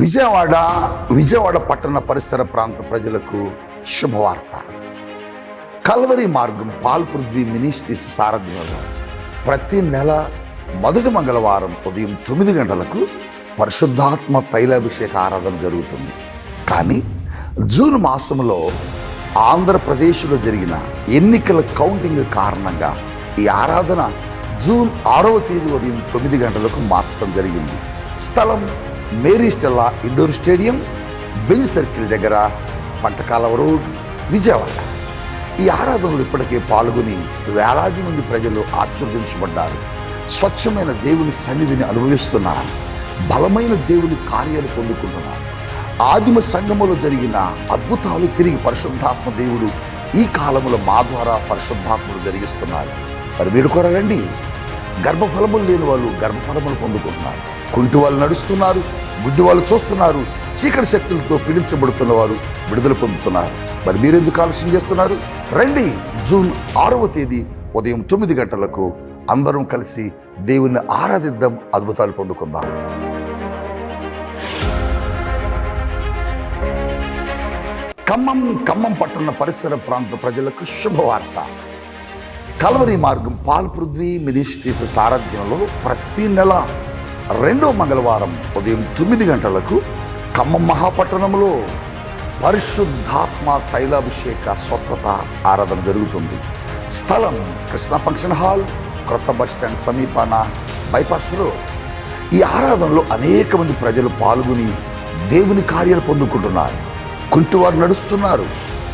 విజయవాడ విజయవాడ పట్టణ పరిసర ప్రాంత ప్రజలకు శుభవార్త. కల్వరి మార్గం పాల్పృథ్వీ మినిస్ట్రీస్ సారథ్యంలో ప్రతి నెల మొదటి మంగళవారం ఉదయం తొమ్మిది గంటలకు పరిశుద్ధాత్మ తైలాభిషేక ఆరాధన జరుగుతుంది. కానీ జూన్ మాసంలో ఆంధ్రప్రదేశ్లో జరిగిన ఎన్నికల కౌంటింగ్ కారణంగా ఈ ఆరాధన జూన్ ఆరవ తేదీ ఉదయం తొమ్మిది గంటలకు మార్చడం జరిగింది. స్థలం Mary Stella indoor stadium Benz circle దగ్గర పంటకాలవ రోడ్ విజయవాడ. ఈ ఆరాధనలు ఇప్పటికే పాల్గొని వేలాది మంది ప్రజలు ఆశీర్వదించబడ్డారు. స్వచ్ఛమైన దేవుని సన్నిధిని అనుభవిస్తున్నారు. బలమైన దేవుని కార్యాలు పొందుకుంటున్నారు. ఆదిమ సంఘములో జరిగిన అద్భుతాలు తిరిగి పరిశుద్ధాత్మ దేవుడు ఈ కాలంలో మా ద్వారా పరిశుద్ధాత్మలు జరిగిస్తున్నారు మరి మీరు రండి. గర్భఫలములు లేని వాళ్ళు గర్భఫలములు పొందుకుంటున్నారు. కుంటి వాళ్ళు నడుస్తున్నారు గుడ్డి వాళ్ళు చూస్తున్నారు చీకటి శక్తులతో పీడించబడుతున్న వారు విడుదల పొందుతున్నారు. మరి మీరెందుకు ఆలస్యం చేస్తున్నారు? రండి జూన్ ఆరవ తేదీ ఉదయం తొమ్మిది గంటలకు అందరం కలిసి దేవుణ్ణి ఆరాధిద్దాం అద్భుతాలు పొందుకుందాం. ఖమ్మం ఖమ్మం పట్టణ పరిసర ప్రాంత ప్రజలకు శుభవార్త. కలవరి మార్గం పాల్ పృథ్వీ మినిస్ట్రీస్ సారథ్యంలో ప్రతి నెల రెండో మంగళవారం ఉదయం తొమ్మిది గంటలకు ఖమ్మం మహాపట్టణంలో పరిశుద్ధాత్మ తైలాభిషేక స్వస్థత ఆరాధన జరుగుతుంది. స్థలం కృష్ణ ఫంక్షన్ హాల్ క్రొత్త బస్ స్టాండ్ సమీపాన బైపాస్ రోడ్. ఈ ఆరాధనలో అనేక మంది ప్రజలు పాల్గొని దేవుని కార్యాలు పొందుకుంటున్నారు. కుంటివారు నడుస్తున్నారు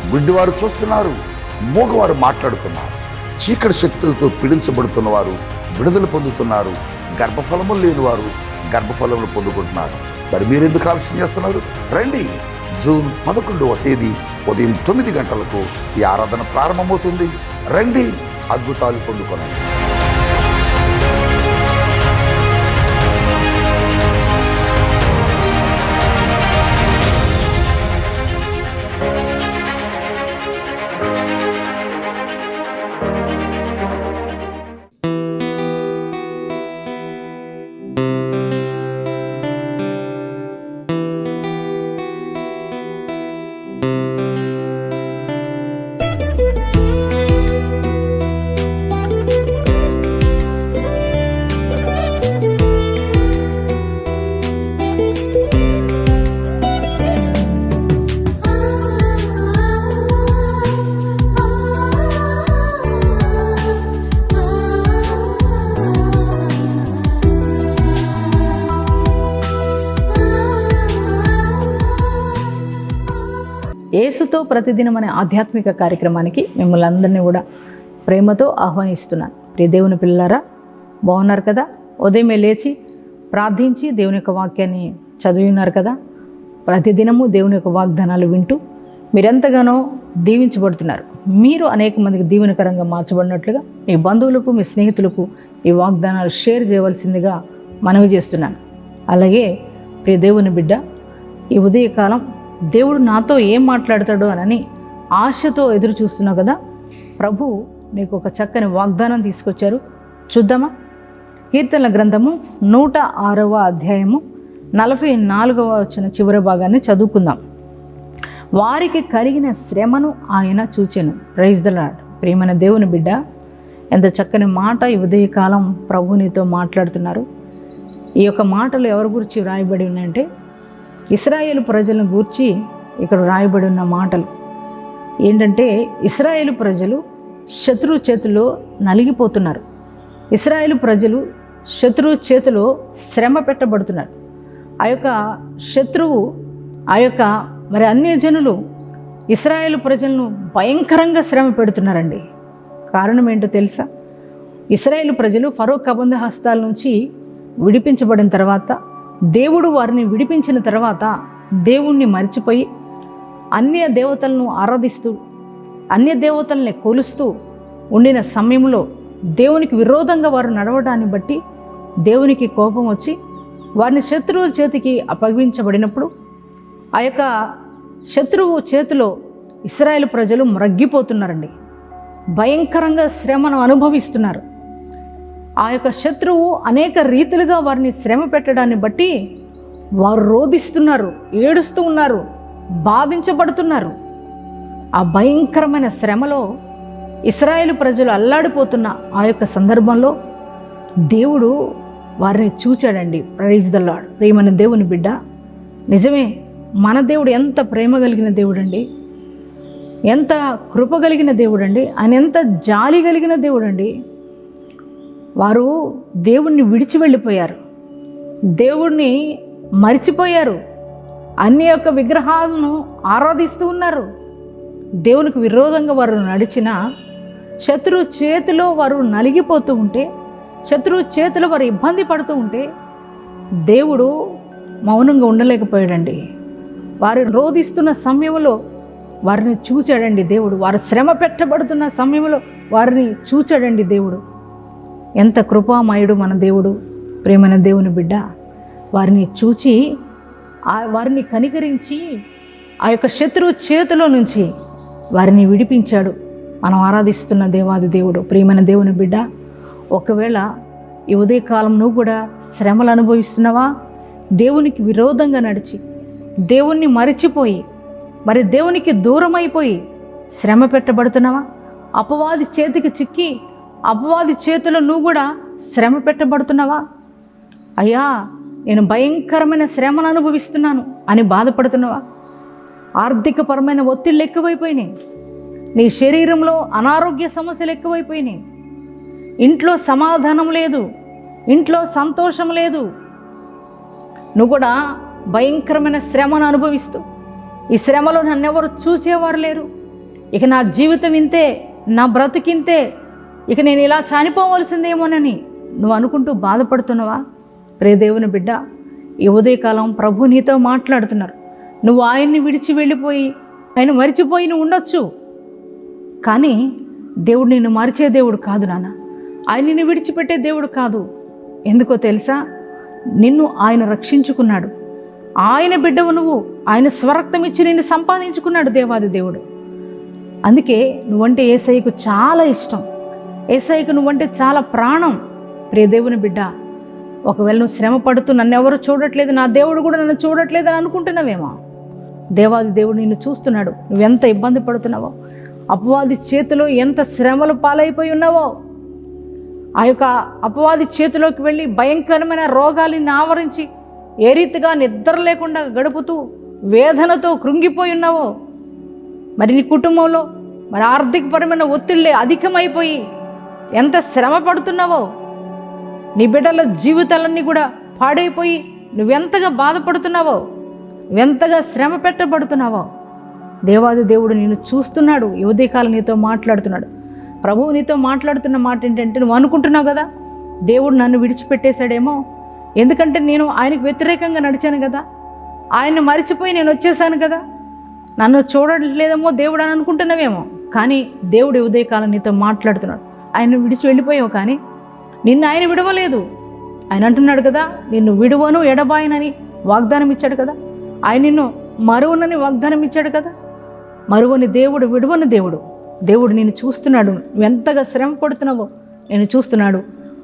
గుడ్డివారు చూస్తున్నారు మూగవారు మాట్లాడుతున్నారు. చీకటి శక్తులతో పీడించబడుతున్న వారు విడుదల పొందుతున్నారు. గర్భఫలము లేని వారు గర్భఫలములు పొందుకుంటున్నారు. మరి మీరు ఎందుకు ఆలస్యం చేస్తున్నారు? రండి. జూన్ పదకొండవ తేదీ ఉదయం తొమ్మిది గంటలకు ఈ ఆరాధన ప్రారంభమవుతుంది. రండి అద్భుతాలు పొందుకోనండి. ప్రతిదినం అనే ఆధ్యాత్మిక కార్యక్రమానికి మిమ్మల్ని అందరినీ కూడా ప్రేమతో ఆహ్వానిస్తున్నాను ప్రియ దేవుని పిల్లలారా బాగున్నారు కదా? ఉదయమే లేచి ప్రార్థించి దేవుని యొక్క వాక్యాన్ని చదివినారు కదా? ప్రతిదినము దేవుని యొక్క వాగ్దానాలు వింటూ మీరెంతగానో దీవించబడుతున్నారు. మీరు అనేక మందికి దీవెనకరంగా మార్చబడినట్లుగా మీ బంధువులకు మీ స్నేహితులకు ఈ వాగ్దానాలు షేర్ చేయవలసిందిగా మనవి చేస్తున్నాను. అలాగే ప్రియ దేవుని బిడ్డ ఈ ఉదయకాలం దేవుడు నాతో ఏం మాట్లాడతాడో అనని ఆశతో ఎదురు చూస్తున్నావు కదా? ప్రభు నీకు ఒక చక్కని వాగ్దానం తీసుకొచ్చారు. చూద్దామా? కీర్తనల గ్రంథము నూట ఆరవ అధ్యాయము నలభై నాలుగవ వచ్చిన చివరి భాగాన్ని చదువుకుందాం. వారికి కలిగిన శ్రమను ఆయన చూచెను. ప్రైజ్ ద లాడ్ ప్రియమైన దేవుని బిడ్డ ఎంత చక్కని మాట ఈ ఉదయకాలం ప్రభు నీతో మాట్లాడుతున్నారు. ఈ యొక్క మాటలు ఎవరి గురించి వ్రాయబడి ఉన్నాయంటే ఇస్రాయేల్ ప్రజలను గూర్చి ఇక్కడ రాయబడి ఉన్న మాటలు. ఏంటంటే ఇస్రాయేల్ ప్రజలు శత్రువు చేతిలో నలిగిపోతున్నారు. ఇస్రాయేల్ ప్రజలు శత్రువు చేతిలో శ్రమ పెట్టబడుతున్నారు. ఆ యొక్క శత్రువు ఆ యొక్క మరి అన్ని జనులు ఇస్రాయేల్ ప్రజలను భయంకరంగా శ్రమ పెడుతున్నారండి. కారణం ఏంటో తెలుసా? ఇస్రాయేల్ ప్రజలు ఫరో కబంధ హస్తాల నుంచి విడిపించబడిన తర్వాత దేవుడు వారిని విడిపించిన తర్వాత దేవుణ్ణి మర్చిపోయి అన్య దేవతలను ఆరాధిస్తూ అన్య దేవతల్ని కొలుస్తూ ఉండిన సమయంలో దేవునికి విరోధంగా వారు నడవడాన్ని బట్టి దేవునికి కోపం వచ్చి వారిని శత్రువుల చేతికి అప్పగించబడినప్పుడు ఆ యొక్క శత్రువు చేతిలో ఇస్రాయేల్ ప్రజలు మ్రగ్గిపోతున్నారండి. భయంకరంగా శ్రమను అనుభవిస్తున్నారు. ఆ యొక్క శత్రువు అనేక రీతిలుగా వారిని శ్రమ పెట్టడాన్ని బట్టి వారు రోధిస్తున్నారు ఏడుస్తూ ఉన్నారు బాధించబడుతున్నారు. ఆ భయంకరమైన శ్రమలో ఇస్రాయేల్ ప్రజలు అల్లాడిపోతున్న ఆ యొక్క సందర్భంలో దేవుడు వారిని చూచాడండి. ప్రైజ్ ద లాడ్ ప్రేమన దేవుని బిడ్డ నిజమే మన దేవుడు ఎంత ప్రేమ కలిగిన దేవుడండి. ఎంత కృప కలిగిన దేవుడండి. ఆయన ఎంత జాలి కలిగిన దేవుడండి. వారు దేవుణ్ణి విడిచి వెళ్ళిపోయారు. దేవుణ్ణి మరిచిపోయారు. అన్ని యొక్క విగ్రహాలను ఆరాధిస్తూ ఉన్నారు. దేవునికి విరోధంగా వారు నడిచిన శత్రువు చేతిలో వారు నలిగిపోతూ ఉంటే శత్రు చేతిలో వారు ఇబ్బంది పడుతూ ఉంటే దేవుడు మౌనంగా ఉండలేకపోయాడండి. వారు రోధిస్తున్న సమయంలో వారిని చూచాడండి దేవుడు. వారు శ్రమ పెట్టబడుతున్న సమయంలో వారిని చూచాడండి దేవుడు. ఎంత కృపామయుడు మన దేవుడు ప్రేమైన దేవుని బిడ్డ. వారిని చూచి ఆ వారిని కనికరించి ఆ యొక్క శత్రువు చేతిలో నుంచి వారిని విడిపించాడు. మనం ఆరాధిస్తున్న దేవాది దేవుడు ప్రియమైన దేవుని బిడ్డ. ఒకవేళ ఈ ఉదయకాలం నువ్వు కూడా శ్రమలు అనుభవిస్తున్నావా? దేవునికి విరోధంగా నడిచి దేవుణ్ణి మరిచిపోయి మరి దేవునికి దూరం అయిపోయి శ్రమ పెట్టబడుతున్నావా? అపవాది చేతికి చిక్కి అపవాది చేతిలో నువ్వు కూడా శ్రమ పెట్టబడుతున్నావా? అయ్యా నేను భయంకరమైన శ్రమను అనుభవిస్తున్నాను అని బాధపడుతున్నావా? ఆర్థికపరమైన ఒత్తిళ్ళు ఎక్కువైపోయినాయి. నీ శరీరంలో అనారోగ్య సమస్యలు ఎక్కువైపోయినాయి. ఇంట్లో సమాధానం లేదు. ఇంట్లో సంతోషం లేదు. నువ్వు కూడా భయంకరమైన శ్రమను అనుభవిస్తూ ఈ శ్రమలో నన్నెవరు చూచేవారు లేరు? ఇక నా జీవితం ఇంతే నా బ్రతికింతే ఇక నేను ఇలా చనిపోవలసిందేమోనని నువ్వు అనుకుంటూ బాధపడుతున్నావా? ప్రే దేవుని బిడ్డ ఈ ఉదయకాలం ప్రభు నీతో మాట్లాడుతున్నారు. నువ్వు ఆయన్ని విడిచి వెళ్ళిపోయి ఆయన మరిచిపోయి నువ్వు ఉండొచ్చు. కానీ దేవుడు నిన్ను మరిచే దేవుడు కాదు నాన్న. ఆయన నిన్ను విడిచిపెట్టే దేవుడు కాదు. ఎందుకో తెలుసా? నిన్ను ఆయన రక్షించుకున్నాడు. ఆయన బిడ్డవు నువ్వు. ఆయన స్వరక్తం ఇచ్చి నిన్ను సంపాదించుకున్నాడు దేవాది దేవుడు. అందుకే నువ్వంటే ఏసైకు చాలా ఇష్టం. ఏసైకు నువ్వంటే చాలా ప్రాణం. ప్రియ దేవుని బిడ్డ ఒకవేళ నువ్వు శ్రమ పడుతూ నన్ను ఎవరు చూడట్లేదు నా దేవుడు కూడా నన్ను చూడట్లేదు అని అనుకుంటున్నావేమో. దేవాది దేవుడు నిన్ను చూస్తున్నాడు. నువ్వెంత ఇబ్బంది పడుతున్నావో అపవాది చేతిలో ఎంత శ్రమలు పాలైపోయి ఉన్నావో ఆ యొక్క అపవాది చేతిలోకి వెళ్ళి భయంకరమైన రోగాలని ఆవరించి ఏ రీతిగా నిద్ర లేకుండా గడుపుతూ వేదనతో కృంగిపోయి ఉన్నావో మరి నీ కుటుంబంలో మరి ఆర్థికపరమైన ఒత్తిళ్ళే అధికమైపోయి ఎంత శ్రమ పడుతున్నావో? నీ బిడ్డల జీవితాలన్నీ కూడా పాడైపోయి నువ్వెంతగా బాధపడుతున్నావో? నువ్వెంతగా శ్రమ పెట్టబడుతున్నావో? దేవాది దేవుడు నిన్ను చూస్తున్నాడు. ఈ నీతో మాట్లాడుతున్నాడు. ప్రభువు నీతో మాట్లాడుతున్న మాట ఏంటంటే నువ్వు అనుకుంటున్నావు కదా? దేవుడు నన్ను విడిచిపెట్టేశాడేమో? ఎందుకంటే నేను ఆయనకు వ్యతిరేకంగా నడిచాను కదా? ఆయన్ని మరిచిపోయి నేను వచ్చేసాను కదా? నన్ను చూడట్లేదేమో దేవుడు అని అనుకుంటున్నావేమో? కానీ దేవుడు ఉదయకాలం నీతో మాట్లాడుతున్నాడు. ఆయన విడిచి వెళ్ళిపోయావు కానీ నిన్ను ఆయన విడవలేదు. ఆయన అంటున్నాడు కదా నిన్ను విడువను ఎడబాయనని వాగ్దానం ఇచ్చాడు కదా. ఆయన నిన్ను మరువనని వాగ్దానం ఇచ్చాడు కదా. మరువని దేవుడు విడువని దేవుడు. దేవుడు నేను చూస్తున్నాడు. నువ్వు ఎంతగా శ్రమ పడుతున్నావో నేను చూస్తున్నాడు.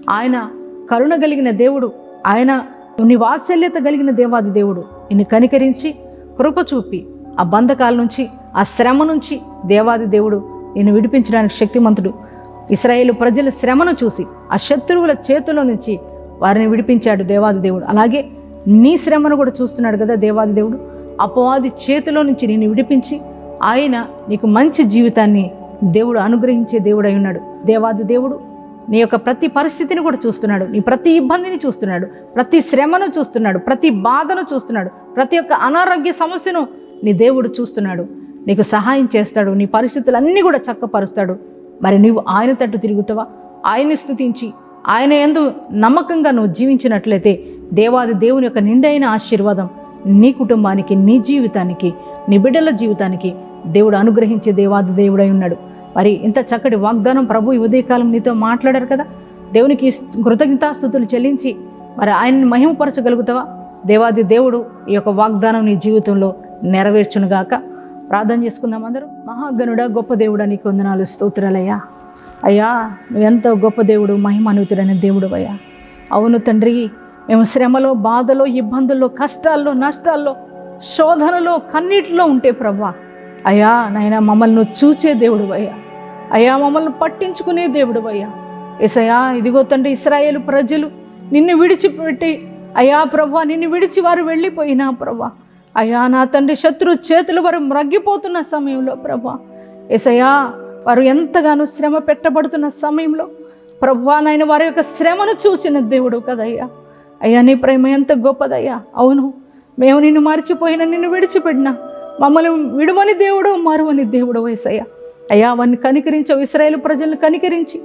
ఆయన కరుణ కలిగిన దేవుడు. ఆయన నీ వాత్సల్యత కలిగిన దేవాది దేవుడు. నిన్ను కనికరించి కృప చూపి ఆ బంధకాల నుంచి ఆ శ్రమ నుంచి దేవాది దేవుడు నిన్ను విడిపించడానికి శక్తిమంతుడు. ఇస్రాయేలు ప్రజల శ్రమను చూసి ఆ శత్రువుల చేతిలో నుంచి వారిని విడిపించాడు దేవాది దేవుడు. అలాగే నీ శ్రమను కూడా చూస్తున్నాడు కదా దేవాది దేవుడు. అపవాది చేతిలో నుంచి నేను విడిపించి ఆయన నీకు మంచి జీవితాన్ని దేవుడు అనుగ్రహించే దేవుడై ఉన్నాడు. దేవాది దేవుడు నీ యొక్క ప్రతి పరిస్థితిని కూడా చూస్తున్నాడు. నీ ప్రతి ఇబ్బందిని చూస్తున్నాడు. ప్రతి శ్రమను చూస్తున్నాడు. ప్రతి బాధను చూస్తున్నాడు. ప్రతి ఒక్క అనారోగ్య సమస్యను నీ దేవుడు చూస్తున్నాడు. నీకు సహాయం చేస్తాడు. నీ పరిస్థితులన్నీ కూడా చక్కపరుస్తాడు. మరి నీవు ఆయన తట్టు తిరుగుతావా? ఆయన్ని స్తుతించి ఆయన ఎందు నమ్మకంగా నువ్వు జీవించినట్లయితే దేవాది దేవుని యొక్క నిండైన ఆశీర్వాదం నీ కుటుంబానికి నీ జీవితానికి నీ బిడ్డల జీవితానికి దేవుడు అనుగ్రహించే దేవాది దేవుడై ఉన్నాడు. మరి ఇంత చక్కటి వాగ్దానం ప్రభు ఈ ఉదయకాలం నీతో మాట్లాడారు కదా? దేవునికి కృతజ్ఞతాస్థుతులు చెల్లించి మరి ఆయన్ని మహిమపరచగలుగుతావా? దేవాది దేవుడు ఈ యొక్క వాగ్దానం నీ జీవితంలో నెరవేర్చునుగాక. ప్రార్థన చేసుకుందాం అందరూ. మహాగణుడా గొప్ప దేవుడా నీకు వందనాలు స్తోత్రాలయ్యా. అయ్యా ఎంత గొప్ప దేవుడు మహిమానుతుడైన దేవుడు అయ్యా. అవును తండ్రి మేము శ్రమలో బాధలో ఇబ్బందుల్లో కష్టాల్లో నష్టాల్లో శోధనలో కన్నీటిలో ఉంటే ప్రభా. అయ్యా నాయన మమ్మల్ని చూచే దేవుడు అయ్యా. అయ్యా మమ్మల్ని పట్టించుకునే దేవుడు అయ్యా. ఎసయా ఇదిగో తండ్రి ఇస్రాయేల్ ప్రజలు నిన్ను విడిచిపెట్టి అయ్యా ప్రభా నిన్ను విడిచి వారు వెళ్ళిపోయినా ప్రభా. అయ్యా నా తండ్రి శత్రు చేతులు వారు మ్రగ్గిపోతున్న సమయంలో ప్రభా ఎసయా వారు ఎంతగానో శ్రమ పెట్టబడుతున్న సమయంలో ప్రభా నాయన వారి యొక్క శ్రమను చూచిన దేవుడు కదయ్యా. అయ్యా నీ ప్రేమ ఎంత గొప్పదయ్యా. అవును మేము నిన్ను మర్చిపోయినా నిన్ను విడిచిపెట్టినా మమ్మల్ని విడువని దేవుడు మరువని దేవుడు వయసయ్యా అయ్యా వారిని కనికరించవు ఇస్రాయేల్ ప్రజలను కనికరించి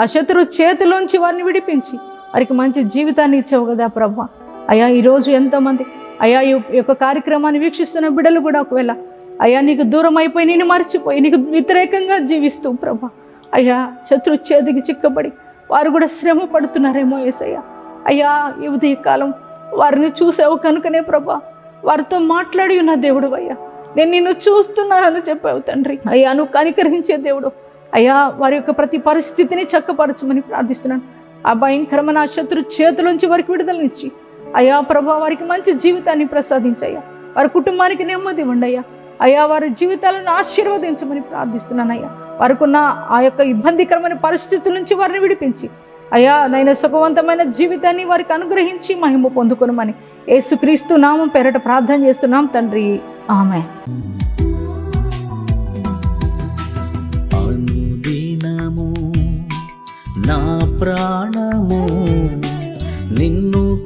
ఆ శత్రు చేతిలోంచి వారిని విడిపించి వారికి మంచి జీవితాన్ని ఇచ్చావు కదా ప్రభా. అయ్యా ఈరోజు ఎంతోమంది అయ్యా ఈ యొక్క కార్యక్రమాన్ని వీక్షిస్తున్న బిడ్డలు కూడా ఒకవేళ అయ్యా నీకు దూరం అయిపోయి నేను మర్చిపోయి నీకు వ్యతిరేకంగా జీవిస్తూ ప్రభా. అయ్యా శత్రు చేతికి చిక్కబడి వారు కూడా శ్రమ పడుతున్నారేమో ఏసయ్య. అయ్యా ఈ ఉదయకాలం వారిని చూసావు కనుకనే ప్రభా వారితో మాట్లాడి ఉన్న దేవుడు అయ్యా. నేను నిన్ను చూస్తున్నానని చెప్పావు తండ్రి. అయ్యా నువ్వు కనికరించే దేవుడు. అయ్యా వారి యొక్క ప్రతి పరిస్థితిని చక్కపరచమని ప్రార్థిస్తున్నాను. ఆ భయంకరమైన ఆ శత్రు చేతులోంచి వారికి విడుదలనిచ్చి అయ్యా ప్రభా వారికి మంచి జీవితాన్ని ప్రసాదించయ్యా. వారి కుటుంబానికి నెమ్మది ఉండయ్యా. అయ్యా వారి జీవితాలను ఆశీర్వదించమని ప్రార్థిస్తున్నానయ్యా. వారికున్న ఆ యొక్క ఇబ్బందికరమైన పరిస్థితుల నుంచి వారిని విడిపించి. అయ్యా నైనా సుఖవంతమైన జీవితాన్ని వారికి అనుగ్రహించి మహిమ పొందుకునమని యేసుక్రీస్తు నామం పేరట ప్రార్థన చేస్తున్నాం తండ్రి. ఆమె నా ప్రాణము నిన్ను